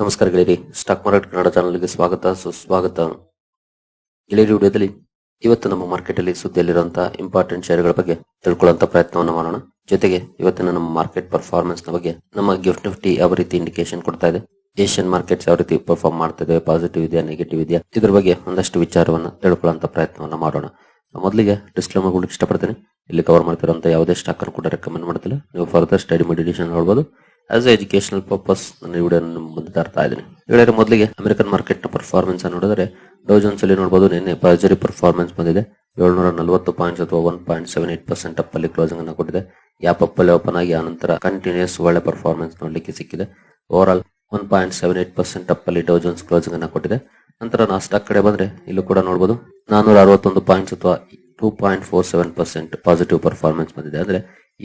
ನಮಸ್ಕಾರ ಗೆಳೆಯರಿ stock market Kannada ಚಾನಲ್ಗೆ ಸ್ವಾಗತ, ಸುಸ್ವಾಗತ. ಗೆಳೆಯರಿ ವಿಡಿಯೋದಲ್ಲಿ ಇವತ್ತು ನಮ್ಮ ಮಾರ್ಕೆಟ್ ಅಲ್ಲಿ ಸುದ್ದಿಯಲ್ಲಿರುವಂತಹ ಇಂಪಾರ್ಟೆಂಟ್ ಶೇರ್ಗಳ ಬಗ್ಗೆ ತಿಳ್ಕೊಳ್ಳುವಂತ ಪ್ರಯತ್ನವನ್ನು ಮಾಡೋಣ. ಜೊತೆಗೆ ಇವತ್ತಿನ ನಮ್ಮ ಮಾರ್ಕೆಟ್ ಪರ್ಫಾರ್ಮೆನ್ಸ್ ಬಗ್ಗೆ ನಮ್ಮ ಗಿಫ್ಟ್ ನಿಫ್ಟಿ ಯಾವ ರೀತಿ ಇಂಡಿಕೇಶನ್ ಕೊಡ್ತಾ ಇದೆ ಏಷ್ಯನ್ ಮಾರ್ಕೆಟ್ಸ್ ಯಾವ ರೀತಿ ಪರ್ಫಾರ್ಮ್ ಮಾಡ್ತಾ ಇದೆ ಪಾಸಿಟಿವ್ ಇದೆಯಾ ನೆಗೆಟಿವ್ ಇದೆಯಾ, ಇದ್ರ ಬಗ್ಗೆ ಒಂದಷ್ಟು ವಿಚಾರವನ್ನ ತಿಳ್ಕೊಳ್ಳುವಂತ ಪ್ರಯತ್ನವನ್ನ ಮಾಡೋಣ. ಮೊದಲಿಗೆ ಡಿಸ್ಕ್ಲೇಮರ್ ಕೊಡಕ್ಕೆ ಇಷ್ಟಪಡ್ತೇನೆ. ಇಲ್ಲಿ ಕವರ್ ಮಾಡ್ತಿರುವಂತಹ ಯಾವುದೇ ಸ್ಟಾಕ್ ಅನ್ನು ಕೂಡ ರೆಕಮೆಂಡ್ ಮಾಡ್ತಿಲ್ಲ. ನೀವು ಫರ್ದರ್ ಸ್ಟಡಿ ಮೆಡಿಟೇಷನ್ ನೋಡಬಹುದು ಆಸ್ ಎ ಎಜುಕೇಶನಲ್ ಪರ್ಪಸ್ ನಾನು ಈ ವಿಡಿಯೋ ಮುಂದೆ ತರ್ತಾ ಇದ್ದೀನಿ. ಹೇಳಿದ್ರೆ ಮೊದಲಿಗೆ ಅಮೆರಿಕನ್ ಮಾರ್ಕೆಟ್ನ ಪರ್ಫಾರ್ಮೆನ್ಸ್ ಅನ್ನು ನೋಡಿದ್ರೆ ಡೋಜನ್ಸ್ ಅಲ್ಲಿ ನೋಡಬಹುದು ನಿನ್ನೆ ಪರ್ಜರಿ ಪರ್ಫಾರ್ಮೆನ್ಸ್ ಬಂದಿದೆ. ಏಳ್ನೂರ ನಲವತ್ತು ಪಾಯಿಂಟ್ಸ್ ಅಥವಾ one point seven eight percent up ಅಲ್ಲಿ ಕ್ಲೋಸಿಂಗ್ ಅನ್ನು ಕೊಟ್ಟಿದೆ. ಯಾಪ್ ಅಪ್ ಅಲ್ಲಿ ಓಪನ್ ಆಗಿ, ಆನಂತರ ಕಂಟಿನ್ಯೂಸ್ ಒಳ್ಳೆ ಪರ್ಫಾರ್ಮೆನ್ಸ್ ನೋಡ್ಲಿಕ್ಕೆ ಸಿಕ್ಕಿದೆ. Overall one point seven eight percent up ಅಲ್ಲಿ ಡೋಜನ್ಸ್ ಕ್ಲೋಸಿಂಗ್ ಅನ್ನು ಕೊಟ್ಟಿದೆ. ನಂತರ ನಾಸ್ಟಾಕ್ ಕಡೆ ಬಂದ್ರೆ, ಇಲ್ಲೂ ಕೂಡ ನೋಡಬಹುದು ನಾನೂರ ಅರವತ್ತೊಂದು ಪಾಯಿಂಟ್ಸ್ ಅಥವಾ two point four seven percent positive performance ಬಂದಿದೆ. ಅಂದ್ರೆ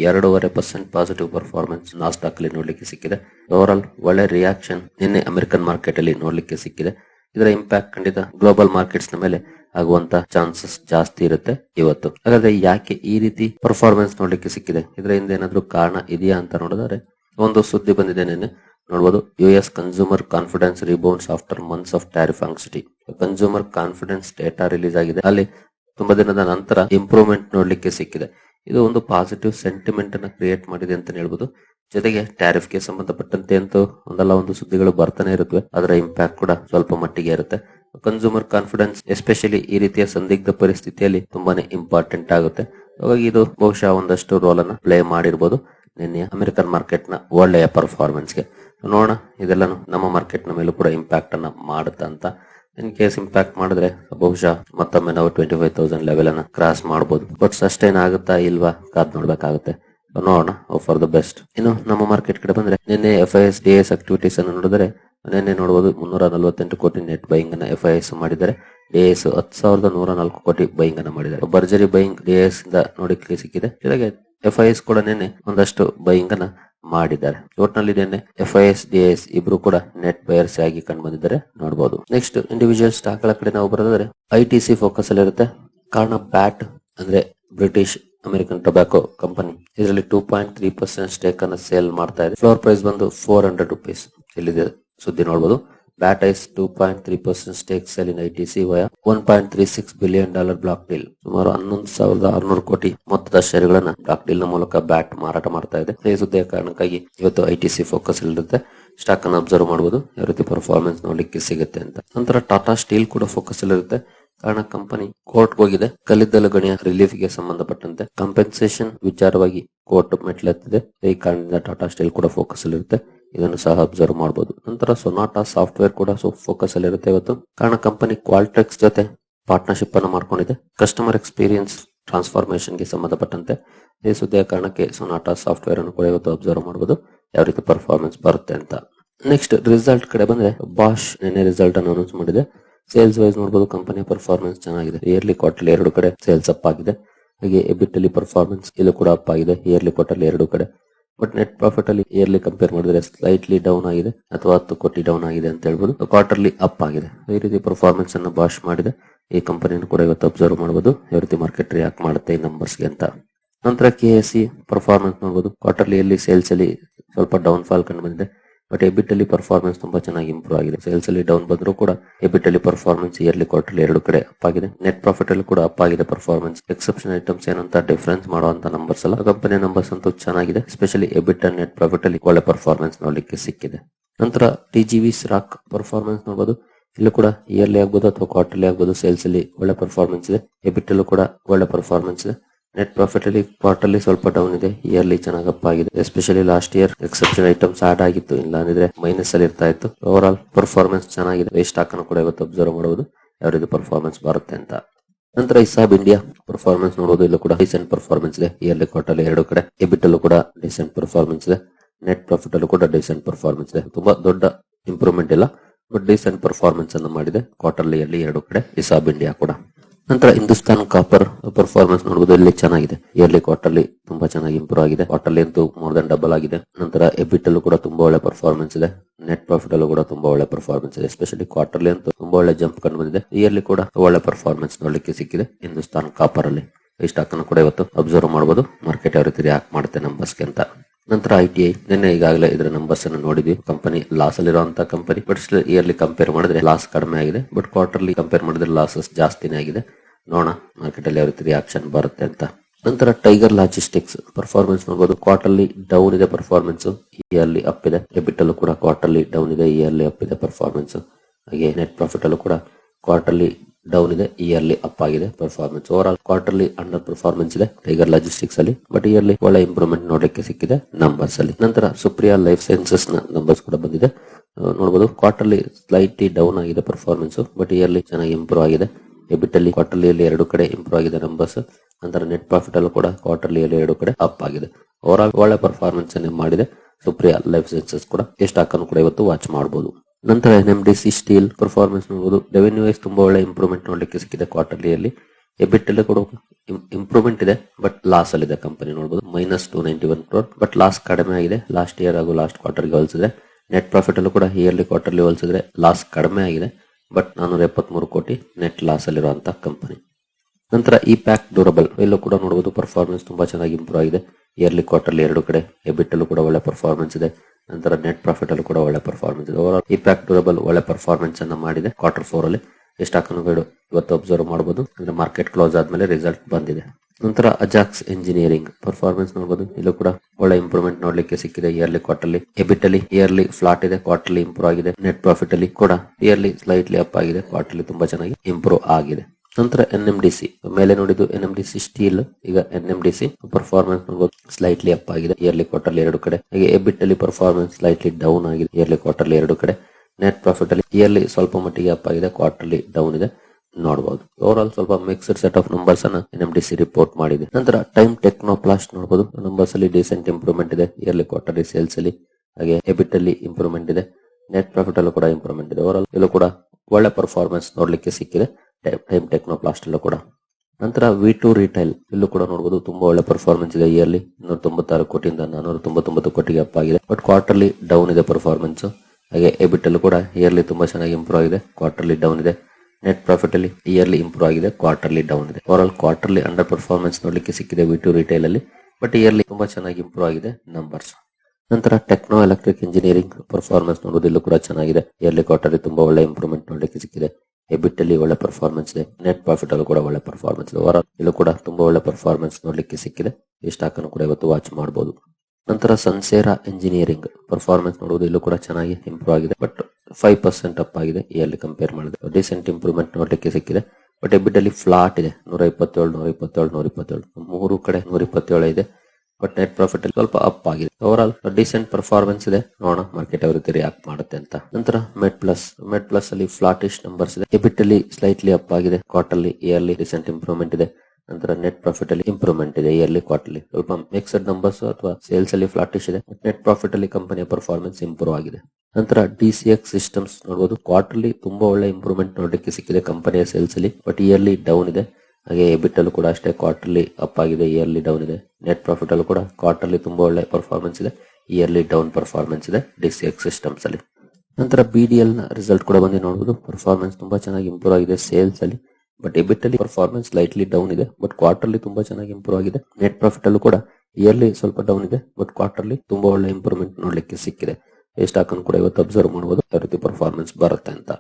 ಎರಡೂವರೆ ಪರ್ಸೆಂಟ್ ಪಾಸಿಟಿವ್ ಪರ್ಫಾರ್ಮೆನ್ಸ್ ನಾಸ್ಟಾಕ್ ಅಲ್ಲಿ ನೋಡ್ಲಿಕ್ಕೆ ಸಿಕ್ಕಿದೆ. ಓವರ್ ಒಳ್ಳೆ ರಿಯಾಕ್ಷನ್ ನಿನ್ನೆ ಅಮೆರಿಕನ್ ಮಾರ್ಕೆಟ್ ಅಲ್ಲಿ ನೋಡ್ಲಿಕ್ಕೆ ಸಿಕ್ಕಿದೆ. ಇದರ ಇಂಪ್ಯಾಕ್ಟ್ ಖಂಡಿತ ಗ್ಲೋಬಲ್ ಮಾರ್ಕೆಟ್ಸ್ನ ಮೇಲೆ ಆಗುವಂತ ಚಾನ್ಸಸ್ ಜಾಸ್ತಿ ಇರುತ್ತೆ ಇವತ್ತು. ಹಾಗಾದ್ರೆ ಯಾಕೆ ಈ ರೀತಿ ಪರ್ಫಾರ್ಮೆನ್ಸ್ ನೋಡ್ಲಿಕ್ಕೆ ಸಿಕ್ಕಿದೆ? ಇದರ ಹಿಂದೆ ಏನಾದ್ರೂ ಕಾರಣ ಇದೆಯಾ ಅಂತ ನೋಡಿದ್ರೆ ಒಂದು ಸುದ್ದಿ ಬಂದಿದೆ ನಿನ್ನೆ. ನೋಡಬಹುದು U S consumer confidence rebounds after months of tariff anxiety consumer confidence data release ಆಗಿದೆ. ಅಲ್ಲಿ ತುಂಬಾ ದಿನದ ನಂತರ ಇಂಪ್ರೂವ್ಮೆಂಟ್ ನೋಡ್ಲಿಕ್ಕೆ ಸಿಕ್ಕಿದೆ. ಇದು ಒಂದು ಪಾಸಿಟಿವ್ ಸೆಂಟಿಮೆಂಟ್ ಅನ್ನ ಕ್ರಿಯೇಟ್ ಮಾಡಿದೆ ಅಂತ ಹೇಳ್ಬೋದು. ಜೊತೆಗೆ ಟ್ಯಾರಿಫ್ಗೆ ಸಂಬಂಧಪಟ್ಟಂತೆ ಅಂತೂ ಒಂದಲ್ಲ ಒಂದು ಸುದ್ದಿಗಳು ಬರ್ತಾನೆ ಇರುತ್ತವೆ ಅದರ ಇಂಪ್ಯಾಕ್ಟ್ ಕೂಡ ಸ್ವಲ್ಪ ಮಟ್ಟಿಗೆ ಇರುತ್ತೆ. ಕನ್ಸ್ಯೂಮರ್ ಕಾನ್ಫಿಡೆನ್ಸ್ ಎಸ್ಪೆಷಲಿ ಈ ರೀತಿಯ ಸಂದಿಗ್ಧ ಪರಿಸ್ಥಿತಿಯಲ್ಲಿ ತುಂಬಾನೇ ಇಂಪಾರ್ಟೆಂಟ್ ಆಗುತ್ತೆ. ಹಾಗಾಗಿ ಇದು ಬಹುಶಃ ಒಂದಷ್ಟು ರೋಲ್ ಅನ್ನ ಪ್ಲೇ ಮಾಡಿರ್ಬೋದು ನಿನ್ನೆ ಅಮೆರಿಕನ್ ಮಾರ್ಕೆಟ್ನ ಒಳ್ಳೆಯ ಪರ್ಫಾರ್ಮೆನ್ಸ್ಗೆ. ನೋಡೋಣ ಇದೆಲ್ಲ ನಮ್ಮ ಮಾರ್ಕೆಟ್ನ ಮೇಲೂ ಕೂಡ ಇಂಪ್ಯಾಕ್ಟ್ ಅನ್ನ ಮಾಡುತ್ತಾ ಅಂತ ಇನ್ ಕೇಸ್ ಇಂಪ್ಯಾಕ್ಟ್ ಮಾಡಿದ್ರೆ ಬಹುಶಃ ಮತ್ತೊಮ್ಮೆ ನಾವು ಟ್ವೆಂಟಿ ಫೈವ್ ತೌಸಂಡ್ ಲೆವೆಲ್ ಅನ್ನ ಕ್ರಾಸ್ ಮಾಡಬಹುದು ಬಟ್ ಸಸ್ಟೈನ್ ಆಗುತ್ತಾ ಇಲ್ವಾ? ಕಾದ್ ನೋಡ್ಬೇಕಾಗುತ್ತೆ. ನೋಡೋಣ. ಫಾರ್ ದ ಬೆಸ್ಟ್ ಇನ್ನು ನಮ್ಮ ಮಾರ್ಕೆಟ್ ಕಡೆ ಬಂದ್ರೆ ನಿನ್ನೆ F I S D S activities ಅನ್ನು ನೋಡಿದ್ರೆ ನಿನ್ನೆ ನೋಡಬಹುದು ಮುನ್ನೂರ ನಲವತ್ತೆಂಟು ಕೋಟಿ ನೆಟ್ ಬೈಯಿಂಗ್ ಅನ್ನ ಎಫ್ ಐ ಎಸ್ ಮಾಡಿದ್ದಾರೆ. ಡಿ ಎಸ್ ಹತ್ತು ಸಾವಿರದ ನೂರ ನಾಲ್ಕು ಕೋಟಿ ಬೈಯಿಂಗ್ ಅನ್ನ ಮಾಡಿದ್ದಾರೆ. ಭರ್ಜರಿ ಬೈಯಿಂಗ್ ಡಿ ಎಸ್ ಇಂದ ನೋಡಿಕೆ ಸಿಕ್ಕಿದೆ. ಜೊತೆಗೆ ಎಫ್ ಐ ಎಸ್ ಕೂಡ ನಿನ್ನೆ ಒಂದಷ್ಟು ಬೈಯಿಂಗ್ ಅನ್ನ ಮಾಡಿದ್ದಾರೆ. ಒಟ್ನಲ್ಲಿ ಇದೇನೆ F I S D S ಇಬ್ರು ಕೂಡ ನೆಟ್ ಬಯರ್ಸ್ ಆಗಿ ಕಂಡು ಬಂದಿದ್ದಾರೆ ನೋಡಬಹುದು ನೆಕ್ಸ್ಟ್ ಇಂಡಿವಿಜುವಲ್ ಸ್ಟಾಕ್ಗಳ ಕಡೆ ನಾವು ಬರೋದಾದ್ರೆ ಐ ಟಿ ಸಿ ಫೋಕಸ್ ಅಲ್ಲಿ ಇರುತ್ತೆ. ಕಾರಣ ಬ್ಯಾಟ್ ಅಂದ್ರೆ ಬ್ರಿಟಿಷ್ ಅಮೆರಿಕನ್ ಟೊಬ್ಯಾಕೋ ಕಂಪನಿ ಇದರಲ್ಲಿ two point three percent stake ಅನ್ನು ಸೇಲ್ ಮಾಡ್ತಾ ಇದೆ. ಫ್ಲೋರ್ ಪ್ರೈಸ್ ಬಂದು ಫೋರ್ ಹಂಡ್ರೆಡ್ ರುಪೀಸ್ ಇಲ್ಲಿದೆ ಸುದ್ದಿ ನೋಡಬಹುದು BAT is two point three percent stake sale in ITC via one point three six billion dollar block deal ಸುಮಾರು ಹನ್ನೊಂದು ಸಾವಿರದ ಆರುನೂರು ಕೋಟಿ ಮೊತ್ತದ ಷೇರುಗಳನ್ನ ಬ್ಲಾಕ್ ಡೀಲ್ನ ಮೂಲಕ ಬ್ಯಾಟ್ ಮಾರಾಟ ಮಾಡ್ತಾ ಇದೆ. ಈ ಸುದ್ದಿಯ ಕಾರಣಕ್ಕಾಗಿ ಇವತ್ತು ಐಟಿಸಿ ಫೋಕಸ್ ಇರುತ್ತೆ ಸ್ಟಾಕ್ ಅನ್ನು ಅಬ್ಸರ್ವ್ ಮಾಡಬಹುದು ಯಾವ ರೀತಿ ಪರ್ಫಾರ್ಮೆನ್ಸ್ ನೋಡ್ಲಿಕ್ಕೆ ಸಿಗುತ್ತೆ ಅಂತ. ನಂತರ ಟಾಟಾ ಸ್ಟೀಲ್ ಕೂಡ ಫೋಕಸ್ ಇರುತ್ತೆ. ಕಾರಣ ಕಂಪನಿ ಕೋರ್ಟ್ ಹೋಗಿದೆ. ಕಲ್ಲಿದ್ದಲು ಗಣಿಯ ರಿಲೀಫ್ಗೆ ಸಂಬಂಧಪಟ್ಟಂತೆ ಕಾಂಪೆನ್ಸೇಷನ್ ವಿಚಾರವಾಗಿ ಕೋರ್ಟ್ ಮೆಟ್ಲೆತ್ತಿದೆ ಈ ಕಾರಣದಿಂದ ಟಾಟಾ ಸ್ಟೀಲ್ ಕೂಡ ಫೋಕಸ್ ಇರುತ್ತೆ. ಇದನ್ನು ಸಹ ಅಬ್ಸರ್ವ್ ಮಾಡಬಹುದು ನಂತರ ಸೊನಾಟಾ ಸಾಫ್ಟ್ವೇರ್ ಕೂಡ ಫೋಕಸ್ ಅಲ್ಲಿ ಇರುತ್ತೆ ಇವತ್ತು. ಕಾರಣ ಕಂಪನಿ ಕ್ವಾಲ್ಟೆಕ್ಸ್ ಜೊತೆ ಪಾರ್ಟ್ನರ್ಶಿಪ್ ಅನ್ನು ಮಾಡ್ಕೊಂಡಿದೆ. ಕಸ್ಟಮರ್ ಎಕ್ಸ್ಪೀರಿಯನ್ಸ್ ಟ್ರಾನ್ಸ್ಫಾರ್ಮೇಶನ್ಗೆ ಸಂಬಂಧಪಟ್ಟಂತೆ. ಈ ಸುದ್ದಿಯ ಕಾರಣಕ್ಕೆ ಸೊನಾಟಾ ಸಾಫ್ಟ್ವೇರ್ ಅನ್ನು ಕೂಡ ಇವತ್ತು ಅಬ್ಸರ್ವ್ ಮಾಡಬಹುದು ಯಾವ ರೀತಿ ಪರ್ಫಾರ್ಮೆನ್ಸ್ ಬರುತ್ತೆ ಅಂತ. ನೆಕ್ಸ್ಟ್ ರಿಸಲ್ಟ್ ಕಡೆ ಬಂದ್ರೆ ಬಾಷ್ ನಿನ್ನೆ ರಿಸಲ್ಟ್ ಅನ್ನು ಅನೌನ್ಸ್ ಮಾಡಿದೆ. ಸೇಲ್ಸ್ ವೈಸ್ ನೋಡಬಹುದು ಕಂಪನಿಯ ಪರ್ಫಾರ್ಮೆನ್ಸ್ ಚೆನ್ನಾಗಿದೆ. ಇಯರ್ಲಿ ಕ್ವಾರ್ಟರ್ಲಿ ಎರಡು ಕಡೆ ಸೇಲ್ಸ್ ಅಪ್ ಆಗಿದೆ. ಹಾಗೆ ಎಬಿಟ್ ಅಲ್ಲಿ ಪರ್ಫಾರ್ಮೆನ್ಸ್ ಇಲ್ಲೂ ಕೂಡ ಅಪ್ ಆಗಿದೆ. ಇಯರ್ಲಿ ಕ್ವಾರ್ಟರ್ಲಿ ಎರಡು ಕಡೆ ಬಟ್ ನೆಟ್ ಪ್ರಾಫಿಟ್ ಅಲ್ಲಿ ಇಯರ್ಲಿ ಕಂಪೇರ್ ಮಾಡಿದ್ರೆ ಸ್ಲೈಟ್ಲಿ ಡೌನ್ ಆಗಿದೆ, ಅಥವಾ ಹತ್ತು ಕೋಟಿ ಡೌನ್ ಆಗಿದೆ ಅಂತ ಹೇಳ್ಬೋದು. ಕ್ವಾರ್ಟರ್ಲಿ ಅಪ್ ಆಗಿದೆ. ಈ ರೀತಿ ಪರ್ಫಾರ್ಮೆನ್ಸ್ ಅನ್ನು ಬಾಶ್ ಮಾಡಿದೆ. ಈ ಕಂಪನಿಯನ್ನು ಕೂಡ ಇವತ್ತು ಅಬ್ಸರ್ವ್ ಮಾಡಬಹುದು ಯಾವ ರೀತಿ ಮಾರ್ಕೆಟ್ ರಿಯಾಕ್ಟ್ ಮಾಡುತ್ತೆ ಈ ನಂಬರ್ಸ್ಗೆ ಅಂತ. ನಂತರ ಕೆ ಎಸ್ ಸಿ ಪರ್ಫಾರ್ಮೆನ್ಸ್ ನೋಡಬಹುದು ಕ್ವಾರ್ಟರ್ಲಿ ಸೇಲ್ಸ್ ಅಲ್ಲಿ ಸ್ವಲ್ಪ ಡೌನ್ ಫಾಲ್ ಕಂಡು ಬಂದಿದೆ. ಬಟ್ ಎಬಿಟ್ ಅಲ್ಲಿ ಪರ್ಫಾರ್ಮೆನ್ಸ್ ತುಂಬಾ ಚೆನ್ನಾಗಿ ಇಂಪ್ರೂವ್ ಆಗಿದೆ. ಸೇಲ್ಸ್ ಅಲ್ಲಿ ಡೌನ್ ಬಂದರೂ ಕೂಡ ಎಬಿಟ್ ಅಲ್ಲಿ ಪರ್ಫಾರ್ಮೆನ್ಸ್ ಇಯರ್ಲಿ ಕ್ವಾರ್ಟರ್ಲಿ ಎರಡು ಕಡೆ ಅಪ್ ಆಗಿದೆ. ನೆಟ್ ಪ್ರಾಫಿಟ್ ಅಲ್ಲಿ ಕೂಡ ಅಪ್ ಆಗಿದೆ ಪರ್ಫಾರ್ಮೆನ್ಸ್ ಎಕ್ಸೆಪ್ಷನ್ ಐಟಮ್ಸ್ ಏನಂತ ಡಿಫರೆನ್ಸ್ ಮಾಡುವಂತ ನಂಬರ್ಸ್ ಅಲ್ಲ. ಕಂಪನಿ ನಂಬರ್ಸ್ ಅಂತೂ ಚೆನ್ನಾಗಿದೆ. Specially EBIT and net profit ಅಲ್ಲಿ ಒಳ್ಳೆ ಪರ್ಫಾರ್ಮೆನ್ಸ್ ನೋಡ್ಲಿಕ್ಕೆ ಸಿಕ್ಕಿದೆ. ನಂತರ T G V SRAAC performance ನೋಡಬಹುದು ಇಲ್ಲೂ ಕೂಡ ಇಯರ್ಲಿ ಆಗ್ಬೋದು ಅಥವಾ ಕ್ವಾರ್ಟರ್ಲಿ ಆಗ್ಬೋದು. ಸೇಲ್ಸ್ ಅಲ್ಲಿ ಒಳ್ಳೆ ಪರ್ಫಾರ್ಮೆನ್ಸ್ ಇದೆ. ಎಬಿಟ್ ಅಲ್ಲೂ ಕೂಡ ಒಳ್ಳೆ ಪರ್ಫಾರ್ಮೆನ್ಸ್ ಇದೆ. ನೆಟ್ ಪ್ರಾಫಿಟ್ ಅಲ್ಲಿ ಕ್ವಾರ್ಟರ್ಲಿ ಸ್ವಲ್ಪ ಡೌನ್ ಇದೆ. ಇಯರ್ಲಿ ಚೆನ್ನಾಗಿ ಅಪ್ ಆಗಿದೆ. Especially last year exception items add ಆಗಿತ್ತು. ಇಲ್ಲ ಅಂದ್ರೆ ಮೈನಸ್ ಅಲ್ಲಿ ಇರ್ತಾ ಇತ್ತು. ಓವರ್ ಆಲ್ ಪರ್ಫಾರ್ಮೆನ್ಸ್ ಚೆನ್ನಾಗಿದೆ ಈ ಸ್ಟಾಕ್ ಕೂಡ ಇವತ್ತು ಅಬ್ಸರ್ವ್ ಮಾಡಬಹುದು ಯಾವ ರೀತಿ ಪರ್ಫಾರ್ಮೆನ್ಸ್ ಬರುತ್ತೆ ಅಂತ. ನಂತರ ಇಸಾಬ್ ಇಂಡಿಯಾ ಪರ್ಫಾರ್ಮೆನ್ಸ್ ನೋಡೋದು ಇಲ್ಲೂ ಕೂಡ ರೀಸೆಂಟ್ ಪರ್ಫಾರ್ಮೆನ್ಸ್ ಇದೆ. ಇಯರ್ಲಿ ಕ್ವಾರ್ಟರ್ಲಿ ಎರಡು ಕಡೆ. ಎಬಿಟ್ ಅಲ್ಲೂ ಕೂಡ ಡಿಸೆಂಟ್ ಪರ್ಫಾರ್ಮೆನ್ಸ್ ಇದೆ. ನೆಟ್ ಪ್ರಾಫಿಟ್ ಅಲ್ಲೂ ಕೂಡ ಡಿಸೆಂಟ್ ಪರ್ಫಾರ್ಮೆನ್ಸ್ ಇದೆ. ತುಂಬಾ ದೊಡ್ಡ ಇಂಪ್ರೂವ್ಮೆಂಟ್ ಇಲ್ಲ ಬಟ್ ಡಿಸೆಂಟ್ ಪರ್ಫಾರ್ಮೆನ್ಸ್ ಅನ್ನು ಮಾಡಿದೆ. ಕ್ವಾರ್ಟರ್ಲಿ ಎರಡು ಕಡೆ. ಇಸಾಬ್ ಇಂಡಿಯಾ ಕೂಡ. ನಂತರ ಹಿಂದೂಸ್ತಾನ್ ಕಾಪರ್ ಪರ್ಫಾರ್ಮೆನ್ಸ್ ನೋಡಬಹುದು ಇಲ್ಲಿ ಚೆನ್ನಾಗಿದೆ. ಇಯರ್ಲಿ ಕ್ವಾರ್ಟರ್ಲಿ ತುಂಬಾ ಚೆನ್ನಾಗಿ ಇಂಪ್ರೂವ್ ಆಗಿದೆ. ಕ್ವಾರ್ಟರ್ಲಿ ಅಂತೂ ಮೋರ್ ದನ್ ಡಬಲ್ ಆಗಿದೆ. ನಂತರ ಎಬಿಟ್ ಅಲ್ಲೂ ಕೂಡ ತುಂಬಾ ಒಳ್ಳೆ ಪರ್ಫಾರ್ಮೆನ್ಸ್ ಇದೆ. ನೆಟ್ ಪ್ರಾಫಿಟ್ ಅಲ್ಲೂ ಕೂಡ ತುಂಬಾ ಒಳ್ಳೆ ಪರ್ಫಾರ್ಮೆನ್ಸ್ ಇದೆ. ಎಸ್ಪೆಷಲಿ ಕ್ವಾರ್ಟರ್ಲಿ ಅಂತೂ ತುಂಬಾ ಒಳ್ಳೆ ಜಂಪ್ ಕಂಡು ಬಂದಿದೆ. ಇಯರ್ಲಿ ಕೂಡ ಒಳ್ಳೆ ಪರ್ಫಾರ್ಮೆನ್ಸ್ ನೋಡ್ಲಿಕ್ಕೆ ಸಿಕ್ಕಿದೆ ಹಿಂದೂಸ್ತಾನ್ ಕಾಪರ್ ಅಲ್ಲಿ. ಈ ಸ್ಟಾಕ್ ಅನ್ನು ಕೂಡ ಇವತ್ತು ಅಬ್ಸರ್ವ್ ಮಾಡಬಹುದು ಮಾರ್ಕೆಟ್ ಯಾವ ರೀತಿ ರಿಯಾಕ್ಟ್ ಮಾಡುತ್ತೆ ನಂಬರ್ಸ್ಗೆ ಅಂತ. ನಂತರ ಐ ಟಿ ಐ ನಿನ್ನೆ ಈಗಾಗಲೇ ಇದರ ನಂಬರ್ಸ್ ಅನ್ನು ನೋಡಿದ್ವಿ. ಕಂಪನಿ ಲಾಸ್ ಅಲ್ಲಿ ಇರುವಂತಹ company but still yearly compare ಮಾಡಿದ್ರೆ ಲಾಸ್ ಕಡಿಮೆ ಆಗಿದೆ. ಬಟ್ ಕ್ವಾರ್ಟರ್ಲಿ ಕಂಪೇರ್ ಮಾಡಿದ್ರೆ ಲಾಸಸ್ ಜಾಸ್ತಿನೇ ಆಗಿದೆ. ನೋಡೋಣ ಮಾರ್ಕೆಟ್ ಅಲ್ಲಿ ಯಾವ ರೀತಿ ರಿಯಾಕ್ಷನ್ ಬರುತ್ತೆ ಅಂತ. ನಂತರ ಟೈಗರ್ ಲಾಜಿಸ್ಟಿಕ್ಸ್ ಪರ್ಫಾರ್ಮೆನ್ಸ್ ನೋಡಬಹುದು ಕ್ವಾರ್ಟರ್ಲಿ ಡೌನ್ ಇದೆ ಪರ್ಫಾರ್ಮೆನ್ಸ್ ಇಯರ್ಲಿ ಅಪ್ ಇದೆ. ಎಬಿಟ್ ಅಲ್ಲೂ ಕೂಡ ಕ್ವಾರ್ಟರ್ಲಿ ಡೌನ್ ಇದೆ. ಇಯರ್ಲಿ ಅಪ್ ಇದೆ ಪರ್ಫಾರ್ಮೆನ್ಸ್ ಹಾಗೆ ನೆಟ್ ಪ್ರಾಫಿಟ್ ಅಲ್ಲೂ ಕೂಡ ಕ್ವಾರ್ಟರ್ಲಿ ಡೌನ್ ಇದೆ ಇಯರ್ಲಿ ಅಪ್ ಆಗಿದೆ performance overall quarterly under performance ಇದೆ ಟೈಗರ್ ಲಾಜಿಸ್ಟಿಕ್ಸ್ ಅಲ್ಲಿ. ಬಟ್ ಇಯರ್ಲಿ ಒಳ್ಳೆ ಇಂಪ್ರೂವ್ಮೆಂಟ್ ನೋಡಲಿಕ್ಕೆ ಸಿಕ್ಕಿದೆ ನಂಬರ್ಸ್ ಅಲ್ಲಿ. ನಂತರ ಸುಪ್ರಿಯಾ ಲೈಫ್ ಸೈನ್ಸಸ್ನ ನಂಬರ್ಸ್ ಕೂಡ ಬಂದಿದೆ. ನೋಡಬಹುದು ಕ್ವಾರ್ಟರ್ಲಿ ಸ್ಲೈಟ್ಲಿ ಡೌನ್ ಆಗಿದೆ ಪರ್ಫಾರ್ಮೆನ್ಸ್ ಬಟ್ ಇಯರ್ಲಿ ಚೆನ್ನಾಗಿ ಇಂಪ್ರೂವ್ ಆಗಿದೆ. ಎಬಿಟ್ ಅಲ್ಲಿ ಕ್ವಾರ್ಟರ್ಲಿ ಎರಡು ಕಡೆ ಇಂಪ್ರೂವ್ ಆಗಿದೆ ನಂಬರ್ಸ್ ನಂತರ ನೆಟ್ ಪ್ರಾಫಿಟ್ ಅಲ್ಲೂ ಕೂಡ ಕ್ವಾರ್ಟರ್ಲಿ ಎರಡು ಕಡೆ ಅಪ್ ಆಗಿದೆ. ಓವರ್ ಆಲ್ ಒಳ್ಳೆ ಪರ್ಫಾರ್ಮೆನ್ಸ್ ಅನ್ನು ಮಾಡಿದೆ. ಸುಪ್ರಿಯಾ ಲೈಫ್ ಸೈನ್ಸಸ್ ಕೂಡ ಈ ಸ್ಟಾಕ್ ಕೂಡ ಇವತ್ತು ವಾಚ್ ಮಾಡಬಹುದು ನಂತರ N M D C steel performance ನೋಡಬಹುದು ರೆವೆನ್ಯೂ ವೈಸ್ ತುಂಬಾ ಒಳ್ಳೆ ಇಂಪ್ರೂವ್ಮೆಂಟ್ ನೋಡಲಿಕ್ಕೆ ಸಿಕ್ಕಿದೆ ಕ್ವಾರ್ಟರ್ಲಿಯಲ್ಲಿ ಎಬಿಟ್ ಅಲ್ಲಿ ಕೂಡ ಇಂಪ್ರೂವ್ಮೆಂಟ್ ಇದೆ ಬಟ್ ಲಾಸ್ ಅಲ್ಲಿ ಇದೆ ಕಂಪನಿ ನೋಡಬಹುದು minus two ninety one crore but loss ಕಡಿಮೆ ಆಗಿದೆ. ಲಾಸ್ಟ್ ಇಯರ್ ಹಾಗೂ ಲಾಸ್ಟ್ ಕ್ವಾರ್ಟರ್ಗೆ ಹೋಲಿಸಿದ್ರೆ ನೆಟ್ ಪ್ರಾಫಿಟ್ ಅಲ್ಲೂ ಕೂಡ ಇಯರ್ಲಿ ಕ್ವಾರ್ಟರ್ಲಿ ಹೋಲಿಸಿದ್ರೆ ಲಾಸ್ ಕಡಿಮೆ ಆಗಿದೆ ಬಟ್ ನಾನೂರ ಎಪ್ಪತ್ಮೂರು ಕೋಟಿ ನೆಟ್ ಲಾಸ್ ಅಲ್ಲಿರುವಂತಹ ಕಂಪನಿ ನಂತರ ಈ ಪ್ಯಾಕ್ ಡ್ಯೂರಬಲ್ ಎಲ್ಲೂ ಕೂಡ ನೋಡಬಹುದು ಪರ್ಫಾರ್ಮೆನ್ಸ್ ತುಂಬಾ ಚೆನ್ನಾಗಿ ಇಂಪ್ರೂವ್ ಆಗಿದೆ. ಇಯರ್ಲಿ ಕ್ವಾರ್ಟರ್ಲಿ ಎರಡು ಕಡೆ ಎಬಿಟ್ ಅಲ್ಲೂ ಕೂಡ ಒಳ್ಳೆ ಪರ್ಫಾರ್ಮೆನ್ಸ್ ಇದೆ. ನಂತರ ನೆಟ್ ಪ್ರಾಫಿಟ್ ಅಲ್ಲಿ ಕೂಡ ಒಳ್ಳೆ ಪರ್ಫಾರ್ಮೆನ್ಸ್ ಇದೆ. ಓವರ್ ಈ ಪ್ಯಾಕ್ ಡ್ಯೂರಬಲ್ ಒಳ್ಳೆ ಪರ್ಫಾರ್ಮೆನ್ಸ್ ಅನ್ನ ಮಾಡಿದೆ ಕ್ವಾರ್ಟರ್ ಫೋರ್ ಅಲ್ಲಿ. ಎಷ್ಟು ಇವತ್ತು ಅಬ್ಸರ್ವ್ ಮಾಡಬಹುದು ಅಂದ್ರೆ ಮಾರ್ಕೆಟ್ ಕ್ಲೋಸ್ ಆದ್ಮೇಲೆ ರಿಸಲ್ಟ್ ಬಂದಿದೆ. ನಂತರ ಅಜಾಕ್ಸ್ ಇಂಜಿನಿಯರಿಂಗ್ ಪರ್ಫಾರ್ಮೆನ್ಸ್ ನೋಡಬಹುದು ಇಲ್ಲೂ ಕೂಡ ಒಳ್ಳೆ ಇಂಪ್ರೂವ್ಮೆಂಟ್ ನೋಡ್ಲಿಕ್ಕೆ ಸಿಕ್ಕಿದೆ ಇಯರ್ಲಿ ಕ್ವಾರ್ಟರ್ಲಿ ಎಬಿಟ್ ಅಲ್ಲಿ ಇಯರ್ಲಿ ಫ್ಲಾಟ್ ಇದೆ ಕ್ವಾರ್ಟರ್ಲಿ ಇಂಪ್ರೂವ್ ಆಗಿದೆ. ನೆಟ್ ಪ್ರಾಫಿಟ್ ಅಲ್ಲಿ ಕೂಡ ಇಯರ್ಲಿ ಸ್ಲೈಟ್ಲಿ ಅಪ್ ಆಗಿದೆ ಕ್ವಾರ್ಟರ್ಲಿ ತುಂಬಾ ಚೆನ್ನಾಗಿ ಇಂಪ್ರೂವ್ ಆಗಿದೆ. ನಂತರ ಎನ್ ಎಂ ಡಿ ಸಿ ಮೇಲೆ ನೋಡಿದ್ದು N M D C steel ಈಗ N M D C performance slightly up ಆಗಿದೆ ಇಯರ್ಲಿ ಕ್ವಾರ್ಟರ್ಲಿ ಎರಡು ಕಡೆ. ಹಾಗೆ ಎಬಿಟ್ ಅಲ್ಲಿ ಪರ್ಫಾರ್ಮೆನ್ಸ್ ಸ್ಲೈಟ್ಲಿ ಡೌನ್ ಆಗಿದೆ ಇಯರ್ಲಿ ಕ್ವಾರ್ಟರ್ಲಿ ಎರಡು ಕಡೆ. ನೆಟ್ ಪ್ರಾಫಿಟ್ ಅಲ್ಲಿ ಇಯರ್ಲಿ ಸ್ವಲ್ಪ ಮಟ್ಟಿಗೆ ಅಪ್ ಆಗಿದೆ ಕ್ವಾರ್ಟರ್ಲಿ ಡೌನ್ ಇದೆ. ನೋಡಬಹುದು ಓವರ್ ಆಲ್ ಸ್ವಲ್ಪ ಮಿಕ್ಸ್ಡ್ ಸೆಟ್ ಆಫ್ ನಂಬರ್ಸ್ ಅನ್ನ N M D C report ಮಾಡಿದೆ. ನಂತರ ಟೈಮ್ ಟೆಕ್ನೋಪ್ಲಾಸ್ಟ್ ನೋಡಬಹುದು ನಂಬರ್ಸ್ ಅಲ್ಲಿ ಡಿಸೆಂಟ್ ಇಂಪ್ರೂವ್ಮೆಂಟ್ ಇದೆ ಇಯರ್ಲಿ ಕ್ವಾರ್ಟರ್ಲಿ ಸೇಲ್ಸ್ ಅಲ್ಲಿ. ಹಾಗೆ ಎಬಿಟ್ ಅಲ್ಲಿ ಇಂಪ್ರೂವ್ಮೆಂಟ್ ಇದೆ ನೆಟ್ ಪ್ರಾಫಿಟ್ ಅಲ್ಲೂ ಕೂಡ ಇಂಪ್ರೂವ್ಮೆಂಟ್ ಇದೆ. ಓವರ್ ಆಲ್ ಇಲ್ಲೂ ಕೂಡ ಒಳ್ಳೆ ಪರ್ಫಾರ್ಮೆನ್ಸ್ ನೋಡ್ಲಿಕ್ಕೆ ಸಿಕ್ಕಿದೆ. ಟೈಮ್ ಟೆಕ್ನೋಪ್ಲಾಸ್ಟ್ ಎಲ್ಲ ಕೂಡ. ನಂತರ ವಿ ಟು ರಿಟೈಲ್ ಇಲ್ಲೂ ಕೂಡ ನೋಡಬಹುದು ತುಂಬಾ ಒಳ್ಳೆ ಪರ್ಫಾರ್ಮೆನ್ಸ್ ಇದೆ ಇಯರ್ಲಿ ಇನ್ನೂರ ತೊಂಬತ್ತಾರು ಕೋಟಿಯಿಂದ ನಾನೂರ ತೊಂಬತ್ತೊಂಬತ್ತು ಕೋಟಿಗೆ ಅಪ್ ಆಗಿದೆ. ಬಟ್ ಕ್ವಾರ್ಟರ್ಲಿ ಡೌನ್ ಇದೆ ಪರ್ಫಾರ್ಮೆನ್ಸ್ ಹಾಗೆ ಎಬಿಟ್ ಅಲ್ಲೂ ಕೂಡ ಇಯರ್ಲಿ ತುಂಬಾ ಚೆನ್ನಾಗಿ ಇಂಪ್ರೂವ್ ಆಗಿದೆ. ಕ್ವಾರ್ಟರ್ಲಿ ಡೌನ್ ಇದೆ. ನೆಟ್ ಪ್ರಾಫಿಟ್ ಅಲ್ಲಿ ಇಯರ್ಲಿ ಇಂಪ್ರೂವ್ ಆಗಿದೆ. ಕ್ವಾರ್ಟರ್ಲಿ ಡೌನ್ ಇದೆ. Over all quarterly under performance ನೋಡ್ಲಿಕ್ಕೆ ಸಿಕ್ಕಿದೆ ವಿ ಟು ರಿಟೈಲ್ ಅಲ್ಲಿ. ಬಟ್ ಇಯರ್ಲಿ ತುಂಬಾ ಚೆನ್ನಾಗಿ ಇಂಪ್ರೂವ್ ಆಗಿದೆ ನಂಬರ್ಸ್ ನಂತರ ಟೆಕ್ನೋ ಎಲೆಕ್ಟ್ರಿಕ್ ಇಂಜಿನಿಯರಿಂಗ್ ಪರ್ಫಾರ್ಮೆನ್ಸ್ ನೋಡೋದಿಲ್ಲೂ ಕೂಡ ಚೆನ್ನಾಗಿದೆ. ಇಯರ್ಲಿ ಕ್ವಾರ್ಟರ್ಲಿ ತುಂಬಾ ಒಳ್ಳೆ ಇಂಪ್ರೂವ್ಮೆಂಟ್ ನೋಡ್ಲಿಕ್ಕೆ ಸಿಕ್ಕಿದೆ. ಎಬಿಟ್ ಅಲ್ಲಿ ಒಳ್ಳೆ ಪರ್ಫಾರ್ಮೆನ್ಸ್ ಇದೆ. ನೆಟ್ ಪ್ರಾಫಿಟ್ ಅಲ್ಲೂ ಕೂಡ ಒಳ್ಳೆ ಪರ್ಫಾರ್ಮೆನ್ಸ್ ಇದೆ. ಓವರ್ ಇಲ್ಲೂ ಕೂಡ ತುಂಬಾ ಒಳ್ಳೆ ಪರ್ಫಾರ್ಮೆನ್ಸ್ ನೋಡ್ಲಿಕ್ಕೆ ಸಿಕ್ಕಿದೆ. ಈ ಸ್ಟಾಕ್ ಅನ್ನು ಕೂಡ ಇವತ್ತು ವಾಚ್ ಮಾಡಬಹುದು ನಂತರ ಸನ್ಸೇರಾ ಇಂಜಿನಿಯರಿಂಗ್ ಪರ್ಫಾರ್ಮೆನ್ಸ್ ನೋಡುವುದು ಇಲ್ಲೂ ಕೂಡ ಚೆನ್ನಾಗಿ ಇಂಪ್ರೂವ್ ಆಗಿದೆ. ಬಟ್ ಫೈವ್ ಪರ್ಸೆಂಟ್ ಅಪ್ ಆಗಿದೆ ಇಯರ್ಲಿ ಕಂಪೇರ್ ಮಾಡಿದ್ರೆ. ರೀಸೆಂಟ್ ಇಂಪ್ರೂವ್ಮೆಂಟ್ ನೋಡ್ಲಿಕ್ಕೆ ಸಿಕ್ಕಿದೆ. ಬಟ್ ಎಬಿಟ್ ಅಲ್ಲಿ ಫ್ಲಾಟ್ ಇದೆ. ನೂರ ಇಪ್ಪತ್ತೇಳು ನೂರ ಇಪ್ಪತ್ತೇಳು ನೂರ ಇಪ್ಪತ್ತೇಳು. ಮೂರು ಕಡೆ ನೂರ ಇಪ್ಪತ್ತೇಳು ಇದೆ. ಬಟ್ ನೆಟ್ ಪ್ರಾಫಿಟ್ ಅಲ್ಲಿ ಸ್ವಲ್ಪ ಅಪ್ ಆಗಿದೆ. ಓವರ್ ಆಲ್ ಡಿಸೆಂಟ್ ಪರ್ಫಾರ್ಮೆನ್ಸ್ ಇದೆ. ನೋಡೋಣ ಮಾರ್ಕೆಟ್ ಯಾವ ರೀತಿ ರಿಯಾಕ್ಟ್ ಮಾಡುತ್ತೆ ಅಂತ. ನಂತರ ಮೆಟ್ ಪ್ಲಸ್ ಮೆಟ್ ಪ್ಲಸ್ ಅಲ್ಲಿ ಫ್ಲಾಟಿಶ್ ನಂಬರ್ಸ್ ಇದೆ. ಎಬಿಟ್ ಅಲ್ಲಿ ಸ್ಲೈಟ್ಲಿ ಅಪ್ ಆಗಿದೆ. ಕ್ವಾರ್ಟರ್ಲಿ ಇಯರ್ಲಿ ರೀಸೆಂಟ್ ಇಂಪ್ರೂವ್ಮೆಂಟ್ ಇದೆ. ನಂತರ ನೆಟ್ ಪ್ರಾಫಿಟ್ ಅಲ್ಲಿ ಇಂಪ್ರೂವ್ಮೆಂಟ್ ಇದೆ. ಇಯರ್ಲಿ ಕ್ವಾರ್ಟರ್ಲಿ ಸ್ವಲ್ಪ ಮಿಕ್ಸಡ್ ನಂಬರ್ಸ್ ಅಥವಾ ಸೇಲ್ಸ್ ಅಲ್ಲಿ ಫ್ಲಾಟಿಶ್ ಇದೆ. ನೆಟ್ ಪ್ರಾಫಿಟ್ ಅಲ್ಲಿ ಕಂಪನಿಯ ಪರ್ಫಾರ್ಮೆನ್ಸ್ ಇಂಪ್ರೂವ್ ಆಗಿದೆ. ನಂತರ ಡಿ ಸಿ ಎಕ್ಸ್ ಸಿಸ್ಟಮ್ಸ್ ನೋಡಬಹುದು ಕ್ವಾರ್ಟರ್ಲಿ ತುಂಬಾ ಒಳ್ಳೆ ಇಂಪ್ರೂವ್ಮೆಂಟ್ ನೋಡಲಿಕ್ಕೆ ಸಿಕ್ಕಿದೆ ಕಂಪನಿಯ ಸೇಲ್ಸ್ ಅಲ್ಲಿ. ಬಟ್ ಇಯರ್ಲಿ ಡೌನ್ ಇದೆ. ಹಾಗೆ ಎಬಿಟ್ ಅಲ್ಲೂ ಕೂಡ ಅಷ್ಟೇ ಕ್ವಾರ್ಟರ್ಲಿ ಅಪ್ ಆಗಿದೆ ಇಯರ್ಲಿ ಡೌನ್ ಇದೆ. ನೆಟ್ ಪ್ರಾಫಿಟ್ ಅಲ್ಲೂ ಕೂಡ ಕ್ವಾರ್ಟರ್ಲಿ ತುಂಬಾ ಒಳ್ಳೆ ಪರ್ಫಾರ್ಮೆನ್ಸ್ ಇದೆ ಇಯರ್ಲಿ ಡೌನ್ ಪರ್ಫಾರ್ಮೆನ್ಸ್ ಇದೆ ಡಿ ಸಿ ಎಕ್ಸ್ ಸಿಸ್ಟಮ್ಸ್ ಅಲ್ಲಿ. ನಂತರ ಬಿ ಡಿ ಎಲ್ನ ರಿಸಲ್ಟ್ ಕೂಡ ಬಂದು ನೋಡಬಹುದು ಪರ್ಫಾರ್ಮೆನ್ಸ್ ತುಂಬಾ ಚೆನ್ನಾಗಿ ಇಂಪ್ರೂವ್ ಆಗಿದೆ ಸೇಲ್ಸ್ ಅಲ್ಲಿ. ಬಟ್ ಎಬಿಟ್ ಅಲ್ಲಿ ಪರ್ಫಾರ್ಮೆನ್ಸ್ ಲೈಟ್ಲಿ ಡೌನ್ ಇದೆ ಬಟ್ ಕ್ವಾರ್ಟರ್ಲಿ ತುಂಬಾ ಚೆನ್ನಾಗಿ ಇಂಪ್ರೂವ್ ಆಗಿದೆ. ನೆಟ್ ಪ್ರಾಫಿಟ್ ಅಲ್ಲೂ ಕೂಡ ಇಯರ್ಲಿ ಸ್ವಲ್ಪ ಡೌನ್ ಇದೆ ಬಟ್ ಕ್ವಾರ್ಟರ್ಲಿ ತುಂಬಾ ಒಳ್ಳೆ ಇಂಪ್ರೂವ್ಮೆಂಟ್ ನೋಡ್ಲಿಕ್ಕೆ ಸಿಕ್ಕಿದೆ. ಈ ಸ್ಟಾಕ್ ಕೂಡ ಇವತ್ತು ಅಬ್ಸರ್ವ್ ಮಾಡಬಹುದು ಯಾವ ರೀತಿ ಪರ್ಫಾರ್ಮೆನ್ಸ್ ಬರುತ್ತೆ ಅಂತ.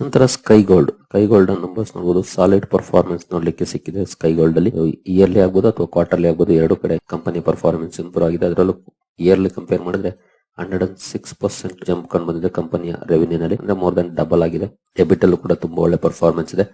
ನಂತರ sky gold sky gold numbers ನೋಡಬಹುದು ಸಾಲಿಡ್ ಪರ್ಫಾರ್ಮೆನ್ಸ್ ನೋಡ್ಲಿಕ್ಕೆ ಸಿಕ್ಕಿದೆ. ಸ್ಕೈ ಗೋಲ್ಡ್ ಅಲ್ಲಿ ಇಯರ್ಲಿ ಆಗ್ಬೋದು ಅಥವಾ ಕ್ವಾರ್ಟರ್ಲಿ ಆಗ್ಬೋದು, ಎರಡು ಕಡೆ ಕಂಪನಿ ಪರ್ಫಾರ್ಮೆನ್ಸ್ ಇಂಪ್ರೂವ್ ಆಗಿದೆ. ಅದರಲ್ಲೂ ಇಯರ್ಲಿ ಕಂಪೇರ್ ಮಾಡಿದ್ರೆ hundred and six percent jump ಕಂಡು ಬಂದಿದೆ ಕಂಪನಿಯ ರೆವಿನ್ಯೂ ನಲ್ಲಿ. ಅಂದ್ರೆ ಮೋರ್ ದನ್ ಡಬಲ್ ಆಗಿದೆ. ಡೆಬಿಟ್ ಅಲ್ಲೂ ಕೂಡ ತುಂಬಾ ಒಳ್ಳೆ ಪರ್ಫಾರ್ಮೆನ್ಸ್ ಇದೆ.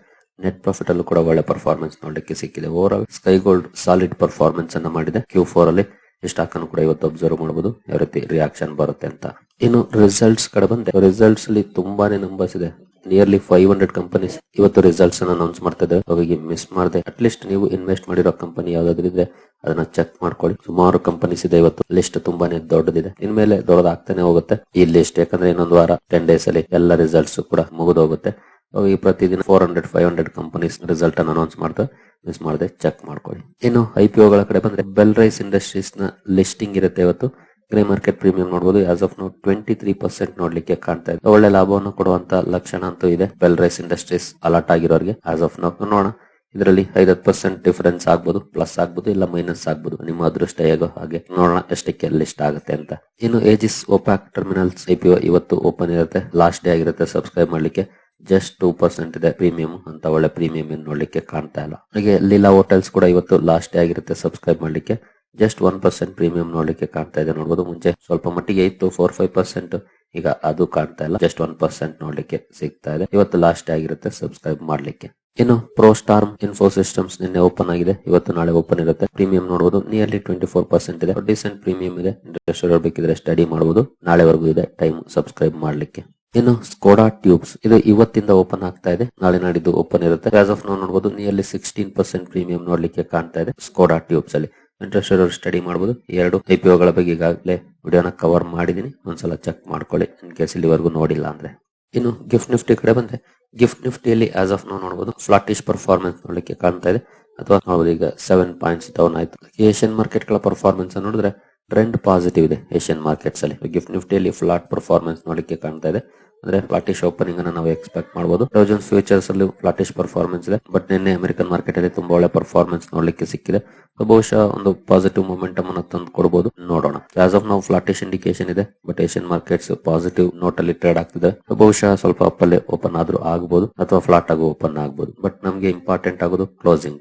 ನೆಟ್ ಪ್ರಾಫಿಟ್ ಅಲ್ಲೂ ಕೂಡ ಒಳ್ಳೆ ಪರ್ಫಾರ್ಮೆನ್ಸ್ ನೋಡಲಿಕ್ಕೆ ಸಿಕ್ಕಿದೆ. Over all sky gold solid performance ಅನ್ನ ಮಾಡಿದೆ. ಕ್ಯೂ ಫೋರ್ ಅಲ್ಲಿ ಸ್ಟಾಕ್ ಅನ್ನು ಕೂಡ ಇವತ್ತು ಅಬ್ಸರ್ವ್ ಮಾಡಬಹುದು ಯಾವ ರೀತಿ ರಿಯಾಕ್ಷನ್ ಬರುತ್ತೆ ಅಂತ. ಇನ್ನು ರಿಸಲ್ಟ್ಸ್ ಕಡೆ ಬಂದೆ. ರಿಸಲ್ಟ್ಸ್ ಅಲ್ಲಿ ತುಂಬಾನೇ ನಂಬರ್ಸ್ ಇದೆ. ನಿಯರ್ಲಿ ಫೈವ್ ಹಂಡ್ರೆಡ್ ಕಂಪನೀಸ್ ಇವತ್ತು ರಿಸಲ್ಟ್ಸ್ ಅನ್ನ ಅನೌನ್ಸ್ ಮಾಡ್ತದೆ. ಅವರಿಗೆ ಮಿಸ್ ಮಾಡದೆ. ಅಟ್ಲೀಸ್ಟ್ ನೀವು ಇನ್ವೆಸ್ಟ್ ಮಾಡಿರೋ ಕಂಪನಿ ಯಾವ್ದಾದ್ರು ಇದ್ರೆ ಅದನ್ನ ಚೆಕ್ ಮಾಡ್ಕೊಳ್ಳಿ. ಸುಮಾರು ಕಂಪನೀಸ್ ಇದೆ ಇವತ್ತು. ಲಿಸ್ಟ್ ತುಂಬಾನೇ ದೊಡ್ಡದಿದೆ. ಇನ್ಮೇಲೆ ದೊಡ್ಡದಾಗ್ತಾನೆ ಹೋಗುತ್ತೆ. ಈ ಲಿಸ್ಟ್ ಯಾಕಂದ್ರೆ ಇನ್ನೊಂದು ವಾರ ಟೆನ್ ಡೇಸ್ ಅಲ್ಲಿ ಎಲ್ಲ ರಿಸಲ್ಟ್ಸ್ ಕೂಡ ಮುಗಿದೋಗುತ್ತೆ. ಅವಾಗ ಪ್ರತಿದಿನ four hundred five hundred companies result ಅನ್ನು ಅನೌನ್ಸ್ ಮಾಡ್ತಾ ಮಿಸ್ ಮಾಡದೆ ಚೆಕ್ ಮಾಡ್ಕೊಳ್ಳಿ. ಇನ್ನು ಐಪಿಒಗಳ ಕಡೆ ಬಂದ್ರೆ ಬೆಲ್ ರೈಸ್ ಇಂಡಸ್ಟ್ರೀಸ್ನ ಲಿಸ್ಟಿಂಗ್ ಇರುತ್ತೆ ಇವತ್ತು. ಗ್ರೇ ಮಾರ್ಕೆಟ್ ಪ್ರೀಮಿಯಂ ನೋಡಬಹುದು as of now twenty three percent ನೋಡ್ಲಿಕ್ಕೆ ಕಾಣ್ತಾ ಇದೆ. ಒಳ್ಳೆ ಲಾಭವನ್ನು ಕೊಡುವಂತ ಲಕ್ಷಣ ಅಂತೂ ಇದೆ. ಬೆಲ್ ರೈಸ್ ಇಂಡಸ್ಟ್ರೀಸ್ ಅಲರ್ಟ್ ಆಗಿರೋರಿಗೆ. ಆಸ್ ಆಫ್ ನೋ ನೋಡೋಣ. ಇದರಲ್ಲಿ ಐದತ್ ಪರ್ಸೆಂಟ್ ಡಿಫರೆನ್ಸ್ ಆಗ್ಬಹುದು ಪ್ಲಸ್ ಆಗ್ಬೋದು, ಇಲ್ಲ ಮೈನಸ್ ಆಗ್ಬೋದು. ನಿಮ್ಮ ಅದೃಷ್ಟ ಹೇಗೋ ಹಾಗೆ ನೋಡೋಣ ಎಷ್ಟಕ್ಕೆ ಲಿಸ್ಟ್ ಆಗುತ್ತೆ ಅಂತ. ಇನ್ನು ಏಜಿಸ್ ಓಪ್ಯಾಕ್ ಟರ್ಮಿನಲ್ಸ್ ಐಪಿಒ ಇವತ್ತು ಓಪನ್ ಇರುತ್ತೆ. ಲಾಸ್ಟ್ ಡೇ ಆಗಿರುತ್ತೆ ಸಬ್ಸ್ಕ್ರೈಬ್ ಮಾಡ್ಲಿಕ್ಕೆ. ಜಸ್ಟ್ ಟೂ ಪರ್ಸೆಂಟ್ ಇದೆ ಪ್ರೀಮಿಯಂ ಅಂತ ಒಳ್ಳೆ ಪ್ರೀಮಿಯಂ ನೋಡ್ಲಿಕ್ಕೆ ಕಾಣ್ತಾ ಇಲ್ಲ. ಹಾಗೆ ಲೀಲಾ ಹೋಟೆಲ್ಸ್ ಕೂಡ ಇವತ್ತು ಲಾಸ್ಟ್ ಡೇ ಆಗಿರುತ್ತೆ ಸಬ್ಸ್ಕ್ರೈಬ್ ಮಾಡ್ಲಿಕ್ಕೆ. ಜಸ್ಟ್ ಒನ್ ಪರ್ಸೆಂಟ್ ಪ್ರೀಮಿಯಂ ನೋಡ್ಲಿಕ್ಕೆ ಕಾಣ್ತಾ ಇದೆ. ನೋಡಬಹುದು ಮುಂಚೆ ಸ್ವಲ್ಪ ಮಟ್ಟಿಗೆ ಇತ್ತು ಫೋರ್ ಫೈವ್ ಪರ್ಸೆಂಟ್ ಈಗ ಅದು ಕಾಣ್ತಾ ಇಲ್ಲ. ಜಸ್ಟ್ ಒನ್ ಪರ್ಸೆಂಟ್ ನೋಡ್ಲಿಕ್ಕೆ ಸಿಗ್ತಾ ಇದೆ. ಇವತ್ತು ಲಾಸ್ಟ್ ಆಗಿರುತ್ತೆ. ಸಬ್ಸ್ಕ್ರೈಬ್ ಮಾಡ್ಲಿಕ್ಕೆ. ಇನ್ನು ಪ್ರೋ ಸ್ಟಾರ್ ಇನ್ಫೋ ಸಿಸ್ಟಮ್ಸ್ ನಿನ್ನೆ ಓಪನ್ ಆಗಿದೆ. ಇವತ್ತು ನಾಳೆ ಓಪನ್ ಇರುತ್ತೆ. ಪ್ರೀಮಿಯಂ ನೋಡಬಹುದು ನಿಯರ್ಲಿ ಟ್ವೆಂಟಿ ಫೋರ್ ಪರ್ಸೆಂಟ್ ಇದೆ ಡಿಸೆಂಟ್ ಪ್ರೀಮಿಯಂ ಇದೆ. ಇಂಟ್ರೆಸ್ಟ್ ಬೇಕಿದ್ರೆ ಸ್ಟಡಿ ಮಾಡಬಹುದು ನಾಳೆವರೆಗೂ ಇದೆ. ಟೈಮ್ ಸಬ್ಸ್ಕ್ರೈಬ್ ಮಾಡ್ಲಿಕ್ಕೆ. ಇನ್ನು ಸ್ಕೋಡಾ ಟ್ಯೂಬ್ಸ್ ಇದು ಇವತ್ತಿಂದ ಓಪನ್ ಆಗ್ತಾ ಇದೆ. ನಾಳೆ ನಾಡಿದ್ದು ಓಪನ್ ಇರುತ್ತೆ. ಆಫ್ ನೋಡಬಹುದು ನಿಯರ್ಲಿ ಸಿಕ್ಸ್ಟೀನ್ ಪರ್ಸೆಂಟ್ ಪ್ರೀಮಿಯಂ ನೋಡ್ಲಿಕ್ಕೆ ಕಾಣ್ತಾ ಇದೆ ಸ್ಕೋಡಾ ಟ್ಯೂಬ್ಸ್ ಅಲ್ಲಿ. ಇಂಟ್ರೆಸ್ಟ್ ಇರೋರು ಸ್ಟಡಿ ಮಾಡಬಹುದು ಎರಡು ಐಪಿಒಗಳ ಬಗ್ಗೆ ಈಗಾಗಲೇ ವಿಡಿಯೋನ ಕವರ್ ಮಾಡಿದೀನಿ. ಒಂದ್ಸಲ ಚೆಕ್ ಮಾಡ್ಕೊಳ್ಳಿ. ಇನ್ ಕೇಸ್ ಇಲ್ಲಿವರೆಗೂ ನೋಡಿಲ್ಲ ಅಂದ್ರೆ. ಇನ್ನು ಗಿಫ್ಟ್ ನಿಫ್ಟಿ ಕಡೆ ಬಂದ್ರೆ ಗಿಫ್ಟ್ ನಿಫ್ಟಿಯಲ್ಲಿ ಆಸ್ ಆಫ್ ನಾವು ನೋಡಬಹುದು ಫ್ಲಾಟಿಶ್ ಪರ್ಫಾರ್ಮೆನ್ಸ್ ನೋಡಲಿಕ್ಕೆ ಕಾಣ್ತಾ ಇದೆ. ಅಥವಾ ನೋಡಬಹುದು ಈಗ ಸೆವೆನ್ ಪಾಯಿಂಟ್ಸ್ ಡೌನ್ ಆಯ್ತು. ಏಷ್ಯನ್ ಮಾರ್ಕೆಟ್ಗಳ ಪರ್ಫಾರ್ಮೆನ್ಸ್ ನೋಡಿದ್ರೆ ಟ್ರೆಂಡ್ ಪಾಸಿಟಿವ್ ಇದೆ ಏಷ್ಯನ್ ಮಾರ್ಕೆಟ್ಸ್ ಅಲ್ಲಿ. ಗಿಫ್ಟ್ ನಿಫ್ಟಿಯಲ್ಲಿ ಫ್ಲಾಟ್ ಪರ್ಫಾರ್ಮೆನ್ಸ್ ನೋಡಲಿಕ್ಕೆ ಕಾಣ್ತಾ ಇದೆ. ಅಂದ್ರೆ ಫ್ಲಾಟಿಶ್ ಓಪನಿಂಗ್ ಅನ್ನ ನಾವು ಎಕ್ಸ್ಪೆಕ್ಟ್ ಮಾಡಬಹುದು ಡೌಜನ್ಸ್ ಫ್ಯೂಚರ್ಸ್ ಅಲ್ಲಿ ಫ್ಲಾಟಿಶ್ ಪರ್ಫಾರ್ಮೆನ್ಸ್ ಇದೆ. ಬಟ್ ನಿನ್ನೆ ಅಮೆರಿಕನ್ ಮಾರ್ಕೆಟ್ ಅಲ್ಲಿ ತುಂಬಾ ಒಳ್ಳೆ ಪರ್ಫಾರ್ಮೆನ್ಸ್ ನೋಡ್ಲಿಕ್ಕೆ ಸಿಕ್ಕಿದೆ. ಬಹುಶಃ ಒಂದು ಪಾಸಿಟಿವ್ ಮೊಮೆಂಟಮ್ ಅನ್ನು ತಂದು ಕೊಡಬಹುದು ನೋಡೋಣ. ಆಸ್ ಆಫ್ ನಾವು ಫ್ಲಾಟಿಶ್ ಇಂಡಿಕೇಶನ್ ಇದೆ. But Asian markets positive note ಅಲ್ಲಿ ಟ್ರೇಡ್ ಆಗ್ತಿದೆ. ಬಹುಶಃ ಸ್ವಲ್ಪ ಅಪ್ಪಲ್ಲೇ ಓಪನ್ ಆದ್ರೂ ಆಗಬಹುದು ಅಥವಾ ಫ್ಲಾಟ್ ಆಗು ಓಪನ್ ಆಗಬಹುದು ಬಟ್ ನಮಗೆ ಇಂಪಾರ್ಟೆಂಟ್ ಆಗೋದು ಕ್ಲೋಸಿಂಗ್.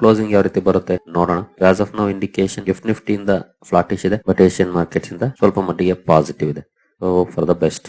ಕ್ಲೋಸಿಂಗ್ ಯಾವ ರೀತಿ ಬರುತ್ತೆ ನೋಡೋಣ. ಆಸ್ ಆಫ್ ನಾವು ಇಂಡಿಕೇಶನ್ ಗಿಫ್ಟ್ ನಿಫ್ಟಿ ಇಂದ ಫ್ಲಾಟಿಶ್ ಇದೆ. ಬಟ್ ಏಷ್ಯನ್ ಮಾರ್ಕೆಟ್ಸ್ ಇಂದ ಸ್ವಲ್ಪ ಮಟ್ಟಿಗೆ ಪಾಸಿಟಿವ್ ಇದೆ. For the best